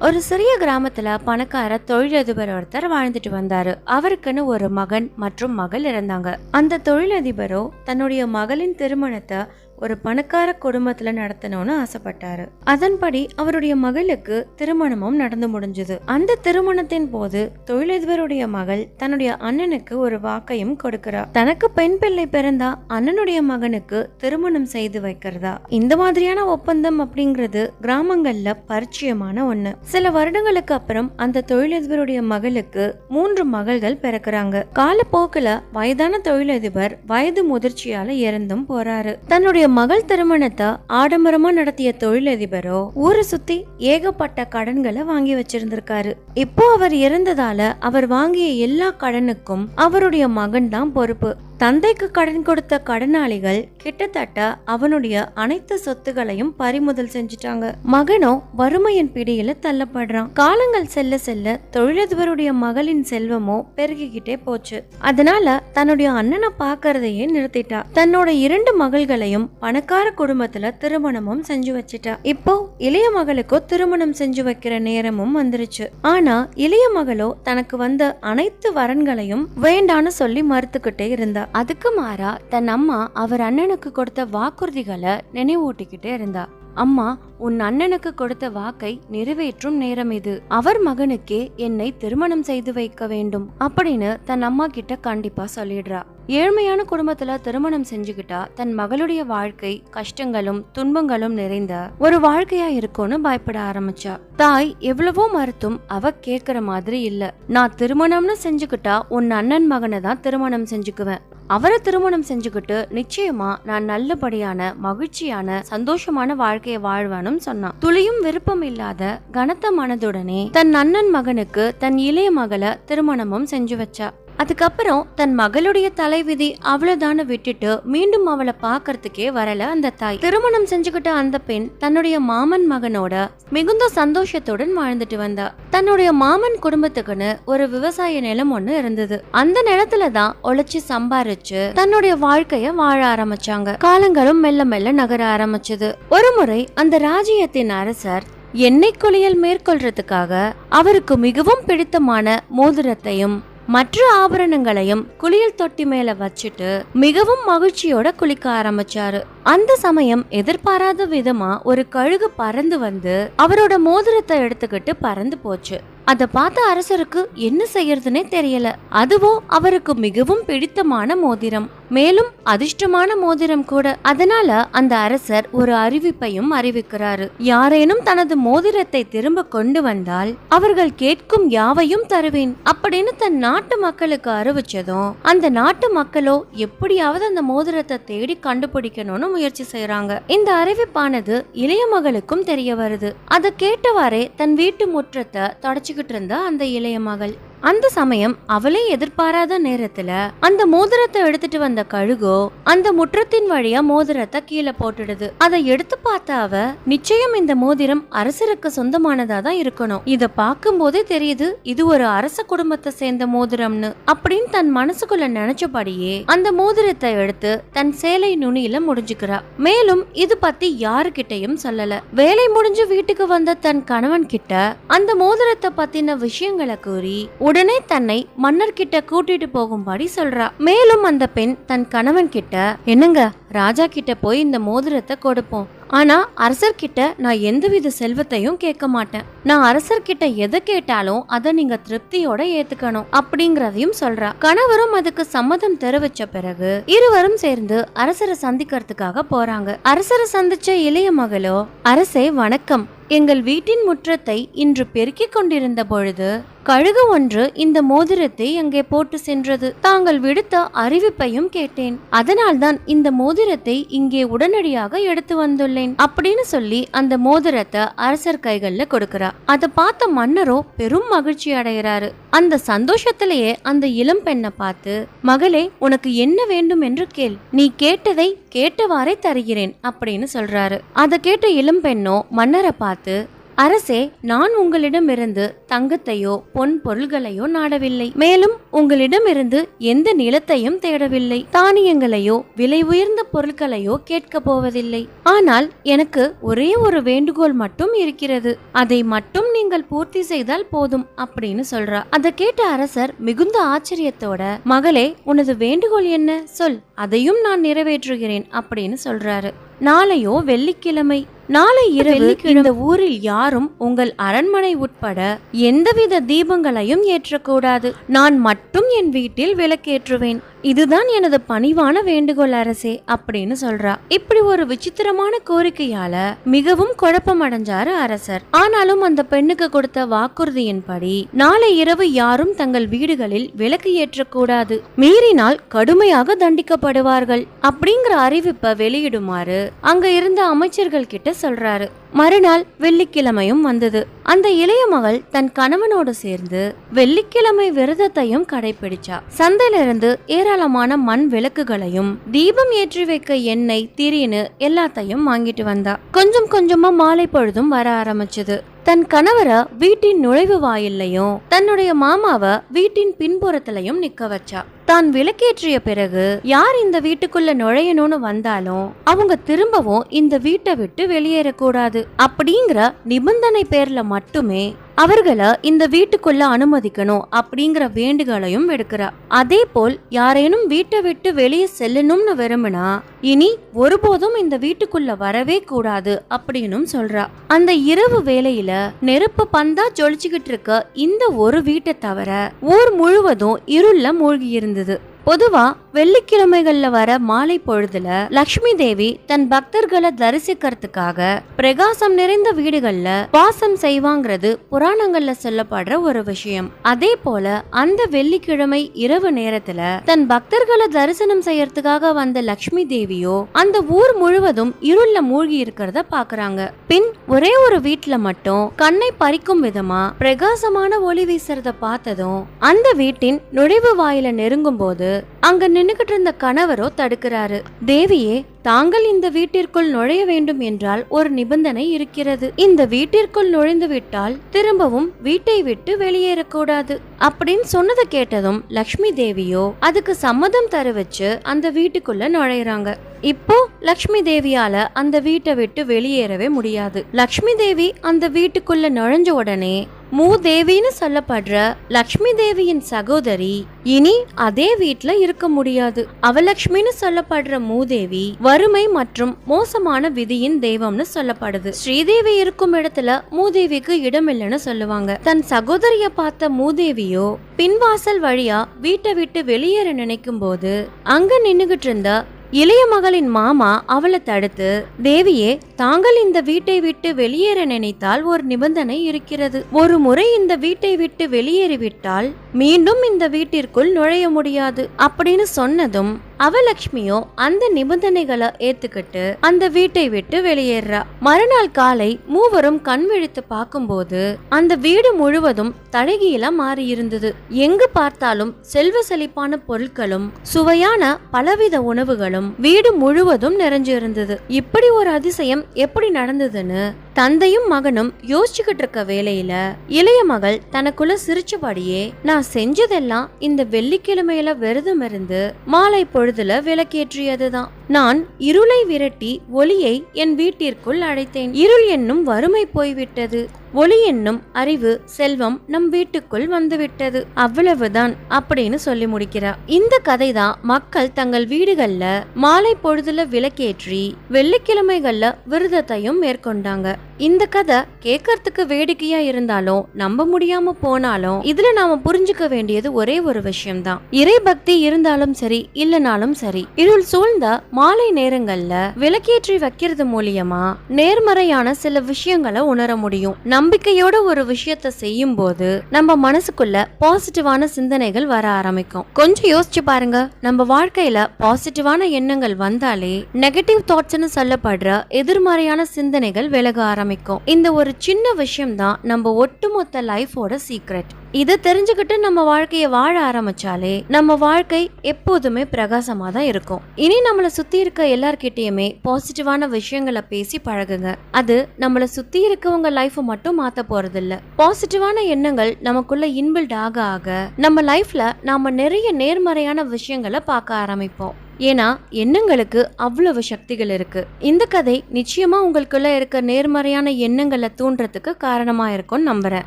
ஒரு சிறிய கிராமத்துல பணக்கார தொழிலதிபர் ஒருத்தர் வாழ்ந்துட்டு வந்தாரு. அவருக்குன்னு ஒரு மகன் மற்றும் மகள் இருந்தாங்க அந்த தொழிலதிபரோ தன்னுடைய மகளின் திருமணத்தை ஒரு பணக்கார குடும்பத்துல நடத்தணும்னு ஆசைப்பட்டாரு. அதன்படி அவருடைய மகளுக்கு திருமணமும் நடந்து முடிஞ்சது. அந்த திருமணத்தின் போது தொழிலதிபருடைய மகள் தன்னுடைய அண்ணனுக்கு ஒரு வாக்கையும் கொடுக்கிறார் தனக்கு பெண் பிள்ளை பிறந்தா அண்ணனுடைய மகனுக்கு திருமணம் செய்து வைக்கிறதா? இந்த மாதிரியான ஒப்பந்தம் அப்படிங்கிறது கிராமங்கள்ல பரிச்சயமான ஒண்ணு. சில வருடங்களுக்கு அப்புறம் அந்த தொழிலதிபருடைய மகளுக்கு மூன்று மகள்கள் பிறக்கிறாங்க. காலப்போக்கில் வயதான தொழிலதிபர் வயது முதிர்ச்சியால இறந்தும் போறாரு. தன்னுடைய மகள் திருமணத்தை ஆடம்பரமா நடத்திய தொழிலதிபரோ ஊரை சுத்தி ஏகப்பட்ட கடன்களை வாங்கி வச்சிருந்திருக்காரு. இப்போ அவர் இறந்ததால அவர் வாங்கிய எல்லா கடனுக்கும் அவருடைய மகன் தான் பொறுப்பு. தந்தைக்கு கடன் கொடுத்த கடனாளிகள் கிட்டத்தட்ட அவனுடைய அனைத்து சொத்துகளையும் பறிமுதல் செஞ்சுட்டாங்க. மகனோ வறுமையின் பிடியில தள்ளப்படுறான். காலங்கள் செல்ல செல்ல தொழிலதிபருடைய மகளின் செல்வமோ பெருகிக்கிட்டே போச்சு. அதனால தன்னுடைய அண்ணனை பார்க்கறதையே நிறுத்திட்டா. தன்னோட இரண்டு மகள்களையும் பணக்கார குடும்பத்துல திருமணமும் செஞ்சு வச்சிட்டா. இப்போ இளைய மகளுக்கோ திருமணம் செஞ்சு வைக்கிற நேரமும் வந்துருச்சு. ஆனா இளைய மகளோ தனக்கு வந்த அனைத்து வரன்களையும் வேண்டான்னு சொல்லி மறுத்துக்கிட்டே இருந்தா. அதுக்கு மாறா தன் அம்மா அவர் அண்ணனுக்கு கொடுத்த வாக்குறுதிகளை நினைவூட்டிக்கிட்டே இருந்தா. அம்மா உன் அண்ணனுக்கு கொடுத்த வாக்கை நிறைவேற்றும் நேரம் இது. அவர் மகனுக்கே என்னை திருமணம் செய்து வைக்க வேண்டும் அப்படின்னு தன் அம்மா கிட்ட கண்டிப்பா சொல்லிடுறா. ஏழ்மையான குடும்பத்துல திருமணம் செஞ்சுக்கிட்டா தன் மகளுடைய வாழ்க்கை கஷ்டங்களும் துன்பங்களும் நிறைந்த ஒரு வாழ்க்கையா இருக்கும்னு பயப்பட ஆரம்பிச்சா. தாய் எவ்வளவோ மறுத்தும் அவ கேக்குற மாதிரி இல்ல. நான் திருமணம்னு செஞ்சுக்கிட்டா உன் அண்ணன் மகனை தான் திருமணம் செஞ்சுக்குவேன். அவரை திருமணம் செஞ்சுக்கிட்டு நிச்சயமா நான் நல்லபடியான மகிழ்ச்சியான சந்தோஷமான வாழ்க்கையை வாழ்வேனும் சொன்னான். துளியும் விருப்பம் இல்லாத கனத்த மனதுடனே தன் அண்ணன் மகனுக்கு தன் இளைய மகளை திருமணமும் செஞ்சு வச்சா. அதுக்கப்புறம் தன் மகளுடைய தலைவிதி அவ்வளவுதான விட்டுட்டு மீண்டும் அவளை பார்க்கறதுக்கே வரல அந்த தாய். திருமணம் செஞ்சுக்கிட்ட அந்த பெண் தன்னுடைய மாமன் மகனோட மிகுந்த சந்தோஷத்துடன் வாழ்ந்துட்டு வந்தா. தன்னுடைய மாமன் குடும்பத்துக்குன்னு ஒரு விவசாய நிலம் ஒண்ணு இருந்தது. அந்த நிலத்துல தான் உழைச்சு சம்பாரிச்சு தன்னுடைய வாழ்க்கைய வாழ ஆரம்பிச்சாங்க. காலங்களும் மெல்ல மெல்ல நகர ஆரம்பிச்சது. ஒரு முறை அந்த ராஜ்யத்தின் அரசர் எண்ணெய் குளியல் மேற்கொள்றதுக்காக அவருக்கு மிகவும் பிடித்தமான மோதிரத்தையும் மற்ற ஆபரணங்களையும் குளியல் தொட்டி மேல வச்சுட்டு மிகவும் மகிழ்ச்சியோட குளிக்க ஆரம்பிச்சாரு. அந்த சமயம் எதிர்பாராத விதமா ஒரு கழுகு பறந்து வந்து அவரோட மோதிரத்தை எடுத்துக்கிட்டு பறந்து போச்சு. அத பார்த்த அரசருக்கு என்ன செய்யறதுனே தெரியல. அதுவோ அவருக்கு மிகவும் பிடித்தமான மோதிரம். மேலும் அதிர்ஷ்டமான மோதிரம் கூட. அதனால அந்த அரசர் ஒரு அறிவிப்பையும் அறிவிக்கிறாரு. யாரேனும் தனது மோதிரத்தை திரும்ப கொண்டு வந்தால் அவர்கள் கேட்கும் யாவையும் தருவேன் அப்படின்னு தன் நாட்டு மக்களுக்கு அறிவிச்சதும் அந்த நாட்டு மக்களோ எப்படியாவது அந்த மோதிரத்தை தேடி கண்டுபிடிக்கணும்னு முயற்சி செய்யறாங்க இந்த அறிவிப்பானது இளைய மகளுக்கும் தெரிய வருது. அதை கேட்டவாறே தன் வீட்டு முற்றத்தை தொடச்சுக்கிட்டு இருந்த அந்த இளைய மகள். அந்த சமயம் அவளே எதிர்பாராத நேரத்துல அந்த மோதிரத்தை எடுத்துட்டு வந்த கழுகோ அந்த முற்றத்தின் வழியா மோதிரத்தை கீழே போட்டுடுது. அதை எடுத்து பார்த்த அவ நிச்சயம் இந்த மோதிரம் அரசருக்கு சொந்தமானதா தான் இருக்கணும். இத பார்க்கும் போதே தெரியுது இது ஒரு அரச குடும்பத்தை சேர்ந்த மோதிரம்னு. அப்படின்னு தன் மனசுக்குள்ள நினைச்சபடியே அந்த மோதிரத்தை எடுத்து தன் சேலை நுனியில முடிஞ்சுக்கிறா. மேலும் இது பத்தி யாருகிட்டையும் சொல்லல. வேலை முடிஞ்சு வீட்டுக்கு வந்த தன் கணவன் கிட்ட அந்த மோதிரத்தை பத்தின விஷயங்களை கூறி உடனே தன்னை மன்னர்கிட்ட கூட்டிட்டு போகும்படி சொல்றா. மேலும் அந்த பெண் தன் கணவன் கிட்ட என்னங்க ராஜா கிட்ட போய் இந்த மோதிரத்தை கொடுப்போம். ஆனா அரசர்கிட்ட நான் எந்தவித செல்வத்தையும் கேட்க மாட்டேன். நான் அரசர்கிட்ட எதை கேட்டாலும் அதை நீங்க திருப்தியோட ஏத்துக்கணும் அப்படிங்கறதையும் சொல்றா. கணவரும் அதுக்கு சம்மதம் தெரிவிச்ச பிறகு இருவரும் சேர்ந்து அரசரை சந்திக்கிறதுக்காக போறாங்க. அரசரை சந்திச்ச இளைய மகளோ அரசே வணக்கம். எங்கள் வீட்டின் முற்றத்தை இன்று பெருக்கிக் கொண்டிருந்த பொழுது கழுகு ஒன்று இந்த மோதிரத்தை அங்கே போட்டு சென்றது. தாங்கள் விடுத்த அறிவிப்பையும் கேட்டேன். அதனால்தான் இந்த மோதிரத்தை இங்கே உடனடியாக எடுத்து வந்துள்ளேன் அப்படின்னு சொல்லி அந்த மோதிரத்தை அரசர் கைகள்ல கொடுக்கறா. அதை பார்த்த மன்னரோ பெரும் மகிழ்ச்சி அடைகிறாரு. அந்த சந்தோஷத்திலேயே அந்த இளம் பெண்ணை பார்த்து மகளே உனக்கு என்ன வேண்டும் என்று கேள். நீ கேட்டதை கேட்டவாறே தருகிறேன் அப்படின்னு சொல்றாரு. அதை கேட்ட இளம் பெண்ணோ மன்னரை பார்த்து அரசே நான் உங்களிடமிருந்து தங்கத்தையோ பொன் பொருள்களையோ நாடவில்லை. மேலும் உங்களிடமிருந்து எந்த நிலத்தையும் தேடவில்லை. தானியங்களையோ விலை உயர்ந்த பொருட்களையோ கேட்கப் போவதில்லை. ஆனால் எனக்கு ஒரே ஒரு வேண்டுகோள் மட்டும் இருக்கிறது. அதை மட்டும் நீங்கள் பூர்த்தி செய்தால் போதும் அப்படின்னு சொல்றா. அதை கேட்ட அரசர் மிகுந்த ஆச்சரியத்தோட மகளே உனது வேண்டுகோள் என்ன? சொல். அதையும் நான் நிறைவேற்றுகிறேன் அப்படின்னு சொல்றாரு. நாளையோ வெள்ளிக்கிழமை நாளை இரவு இந்த ஊரில் யாரும் உங்கள் அரண்மனை உட்பட எந்தவித தீபங்களையும் ஏற்றக்கூடாது. நான் மட்டும் என் வீட்டில் விளக்கேற்றுவேன். இதுதான் எனது பணிவான வேண்டுகோள் அரசே அப்படின்னு சொல்றா. இப்படி ஒரு விசித்திரமான கோரிக்கையால மிகவும் குழப்பம் அடைஞ்சாரு அரசர். ஆனாலும் அந்த பெண்ணுக்கு கொடுத்த வாக்குறுதியின்படி நாளை இரவு யாரும் தங்கள் வீடுகளில் விளக்கு ஏற்றக்கூடாது. மீறினால் கடுமையாக தண்டிக்கப்படுவார்கள் அப்படிங்கிற அறிவிப்பை வெளியிடுமாறு அங்க இருந்த அமைச்சர்கள் கிட்ட சொல்றாரு. மறுநாள் வெள்ளிக்கிழமையும் வந்தது. அந்த இளைய மகள் தன் கணவனோடு சேர்ந்து வெள்ளிக்கிழமை விரதத்தையும் கடைபிடிச்சா. சந்தையிலிருந்து ஏராளமான மண் விளக்குகளையும் தீபம் ஏற்றி வைக்க எண்ணெய் திரின்னு எல்லாத்தையும் வாங்கிட்டு வந்தா. கொஞ்சம் கொஞ்சமா மாலை பொழுதும் வர ஆரம்பிச்சது. தன் கணவரை வீட்டின் நுழைவு வாயில்லையும் தன்னுடைய மாமாவை வீட்டின் பின்புறத்திலையும் நிக்க வச்சா. தான் விளக்கேற்றிய பிறகு யார் இந்த வீட்டுக்குள்ள நுழையணும்னு வந்தாலும் அவங்க திரும்பவும் இந்த வீட்டை விட்டு வெளியேறக்கூடாது. அப்படிங்கிற நிபந்தனை பேர்ல மட்டுமே அவர்களை இந்த வீட்டுக்குள்ள அனுமதிக்கணும் அப்படிங்கிற வேண்டுகளையும் விடுக்கிறார். அதே போல் யாரேனும் வீட்டை விட்டு வெளியே செல்லணும்னு விரும்பினா இனி ஒருபோதும் இந்த வீட்டுக்குள்ள வரவே கூடாது அப்படின்னும் சொல்றா அந்த இரவு வேலையில நெருப்பு பந்தா ஜொலிச்சுக்கிட்டு இருக்க இந்த ஒரு வீட்டை தவிர ஊர் முழுவதும் இருள்ல மூழ்கி இருந்தது பொதுவா வெள்ளிக்கிழமைகள்ல வர மாலை பொழுதுல லக்ஷ்மி தேவி தன் பக்தர்களை தரிசிக்கிறதுக்காக பிரகாசம் நிறைந்த வீடுகள்ல வாசம் செய்வாங்கிறது புராணங்கள்ல சொல்லப்படுற ஒரு விஷயம். அதே போல அந்த வெள்ளிக்கிழமை இரவு நேரத்துல தன் பக்தர்களை தரிசனம் செய்யறதுக்காக வந்த லக்ஷ்மி தேவியோ அந்த ஊர் முழுவதும் இருள்ல மூழ்கி இருக்கிறத பாக்குறாங்க. பின் ஒரே ஒரு வீட்ல மட்டும் கண்ணை பறிக்கும் விதமா பிரகாசமான ஒளி வீசுறத பார்த்ததும் அந்த வீட்டின் நுழைவு வாயில நெருங்கும் போது அங்க நின்னுகிட்டு இருந்த கணவரோ தடுக்கிறாரு. தேவியே தாங்கள் இந்த வீட்டிற்குள் நுழைய வேண்டும் என்றால் ஒரு நிபந்தனை இருக்கிறது. இந்த வீட்டிற்குள் நுழைந்து விட்டால் திரும்பவும் வீட்டை விட்டு வெளியேறக்கூடாது அப்படின்னு சொன்னதை கேட்டதும் லக்ஷ்மி தேவியோ அதுக்கு சம்மதம் தர வச்சு அந்த வீட்டுக்குள்ள நுழையிறாங்க. இப்போ லக்ஷ்மி தேவியால அந்த வீட்டை விட்டு வெளியேறவே முடியாது. லக்ஷ்மி தேவி அந்த வீட்டுக்குள்ள நுழைஞ்ச உடனே மூதேவின்னு சொல்லப்படுற லக்ஷ்மி தேவியின் சகோதரி இனி அதே வீட்ல இருக்க முடியாது. அவலக்ஷ்மின்னு சொல்லப்படுற மூதேவி வறுமை மற்றும் மோசமான விதியின் தெய்வம்னு சொல்லப்படுது. ஸ்ரீதேவி இருக்கும் இடத்துல மூதேவிக்கு இடம் இல்லைன்னு சொல்லுவாங்க. தன் சகோதரிய பார்த்த மூதேவியோ பின்வாசல் வழியா வீட்டை விட்டு வெளியேற நினைக்கும் போது அங்க நின்னுகிட்டு இருந்த இளைய மகளின் மாமா அவளை தடுத்து தேவியே தாங்கள் இந்த வீட்டை விட்டு வெளியேற நினைத்தால் ஒரு நிபந்தனை இருக்கிறது. ஒரு முறை இந்த வீட்டை விட்டு வெளியேறிவிட்டால் மீண்டும் இந்த வீட்டிற்குள் நுழைய முடியாது. அப்படின்னு சொன்னதும் அவலக்ஷ்மியோ அந்த நிபந்தனைகளை ஏத்துக்கிட்டு அந்த வீட்டை விட்டு வெளியேறா. மறுநாள் காலை மூவரும் கண் விழித்து பார்க்கும்போது அந்த வீடு முழுவதும் தழகியில மாறி இருந்தது எங்கு பார்த்தாலும் செல்வ செழிப்பான பொருட்களும் சுவையான பலவித உணவுகளும் வீடு முழுவதும் நிறைஞ்சு இருந்தது இப்படி ஒரு அதிசயம் எப்படி நடந்ததுன்னு தந்தையும் மகனும் யோசிச்சுக்கிட்டு இருக்க வேலையில இளைய மகள் தனக்குள்ள சிரிச்சபடியே நான் செஞ்சதெல்லாம் இந்த வெள்ளிக்கிழமையில விரதம் இருந்து மாலை பொழுதுல விளக்கேற்றியதுதான். நான் இருளை விரட்டி ஒளியை என் வீட்டிற்குள் அழைத்தேன் இருள் என்னும் வறுமை போய்விட்டது. ஒளி என்னும் அறிவு செல்வம் நம் வீட்டுக்குள் வந்துவிட்டது. அவ்வளவுதான் அப்படின்னு சொல்லி முடிக்கிறா இந்த கதை தான் மக்கள் தங்கள் வீடுகள்ல மாலை பொழுதுல விளக்கேற்றி வெள்ளிக்கிழமைகள்ல விரதத்தையும் மேற்கொண்டாங்க. இந்த கதை கேட்கறதுக்கு வேடிக்கையா இருந்தாலும் நம்ப முடியாம போனாலும் இதுல நாம புரிஞ்சுக்க வேண்டியது ஒரே ஒரு விஷயம்தான். இறை பக்தி இருந்தாலும் சரி இல்லனாலும் சரி இருள் சூழ்ந்த மாலை நேரங்கள்ல விளக்கேற்றி வைக்கிறது மூலியமா நேர்மறையான சில விஷயங்களை உணர முடியும். நம்பிக்கையோட ஒரு விஷயத்த செய்யும் போது நம்ம மனசுக்குள்ள பாசிட்டிவான சிந்தனைகள் வர ஆரம்பிக்கும். கொஞ்சம் யோசிச்சு பாருங்க. நம்ம வாழ்க்கையில பாசிட்டிவான எண்ணங்கள் வந்தாலே நெகட்டிவ் தாட்ஸ்னு சொல்லப்படுற எதிர்மறையான சிந்தனைகள் விலக ஆரம்பிக்கும். ஆரம்பிக்கும். இந்த ஒரு சின்ன விஷயம் தான் நம்ம ஒட்டுமொத்த லைஃபோட சீக்ரெட் இதை தெரிஞ்சுக்கிட்டு நம்ம வாழ்க்கையை வாழ ஆரம்பிச்சாலே நம்ம வாழ்க்கை எப்போதுமே பிரகாசமாக தான் இருக்கும். இனி நம்மளை சுத்தி இருக்க எல்லார்கிட்டயுமே பாசிட்டிவான விஷயங்களை பேசி பழகுங்க. அது நம்மளை சுத்தி இருக்கவங்க லைஃப்பை மட்டும் மாத்த போறது இல்ல பாசிட்டிவான எண்ணங்கள் நமக்குள்ள இன்பில்ட் ஆக ஆக நம்ம லைஃப்ல நாம நிறைய நேர்மறையான விஷயங்களை பார்க்க ஆரம்பிப்போம். ஏன்னா எண்ணங்களுக்கு அவ்வளவு சக்திகள் இருக்கு. இந்த கதை நிச்சயமா உங்களுக்குள்ள இருக்க நேர்மறையான எண்ணங்களை தூண்டுறதுக்கு காரணமா இருக்கும்னு நம்புறேன்.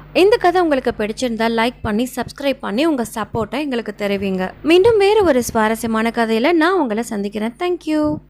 இந்த கதை உங்களுக்கு பிடிச்சிருந்தா லைக் பண்ணி சப்ஸ்கிரைப் பண்ணி உங்க சப்போர்ட்டை எங்களுக்கு தெரிவிங்க. மீண்டும் வேறு ஒரு சுவாரஸ்யமான கதையில நான் உங்களை சந்திக்கிறேன். தேங்க்யூ